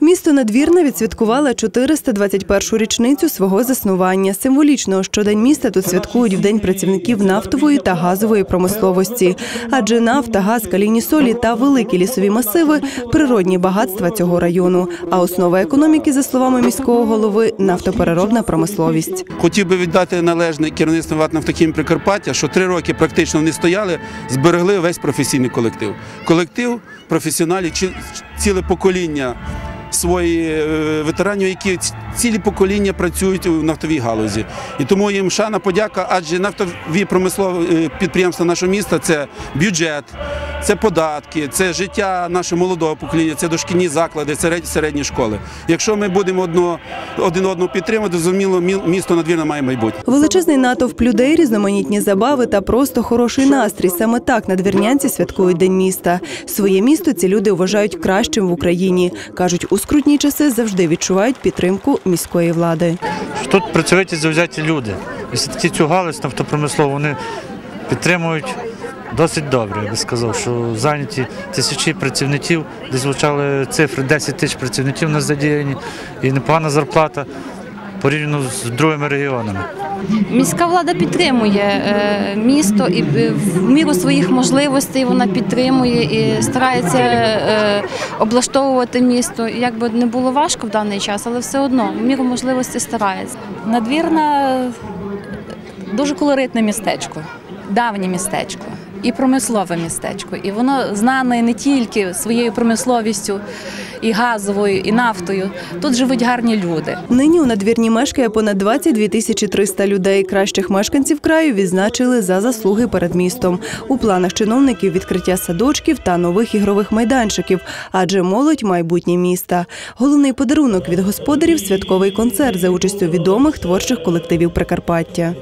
Місто Надвірна відсвяткувало 421-шу річницю свого заснування. Символічно, що День міста тут святкують в День працівників нафтової та газової промисловості. Адже нафта, газ, калійні солі та великі лісові масиви – природні багатства цього району. А основа економіки, за словами міського голови, нафтопереробна промисловість. Хотів би віддати належне керівництво «Ватнафтохім Прикарпаття, що три роки практично вони стояли, зберегли весь професійний колектив. Колектив професіоналів, ці- ціле покоління свої е, ветеранів, які цілі покоління працюють у нафтовій галузі. І тому їм шана подяка, адже нафтові промислові е, підприємства нашого міста це бюджет, це податки, це життя нашого молодого покоління, це дошкільні заклади, це середні школи. Якщо ми будемо одно, один одного підтримувати, зрозуміло, мі- місто надвірно має майбутнє. Величезний натовп людей, різноманітні забави та просто хороший настрій. Саме так надвірнянці святкують День міста. Своє місто ці люди вважають кращим в Україні. Кажуть, у скрутні часи завжди відчувають підтримку міської влади. Тут працюють завзяті люди. І все-таки цю галузь нафтопромислову вони підтримують досить добре. Я би сказав, що зайняті тисячі працівників, десь звучали цифри 10 тисяч працівників на задіяні і непогана зарплата порівняно з другими регіонами. Міська влада підтримує е, місто і е, в міру своїх можливостей вона підтримує і старається е, облаштовувати місто. Як би не було важко в даний час, але все одно в міру можливостей старається. Надвірна дуже колоритне містечко, давнє містечко і промислове містечко. І воно знане не тільки своєю промисловістю, і газовою, і нафтою. Тут живуть гарні люди. Нині у надвірні мешкає понад 22 тисячі 300 людей. Кращих мешканців краю відзначили за заслуги перед містом. У планах чиновників відкриття садочків та нових ігрових майданчиків, адже молодь майбутнє міста. Головний подарунок від господарів святковий концерт за участю відомих творчих колективів Прикарпаття.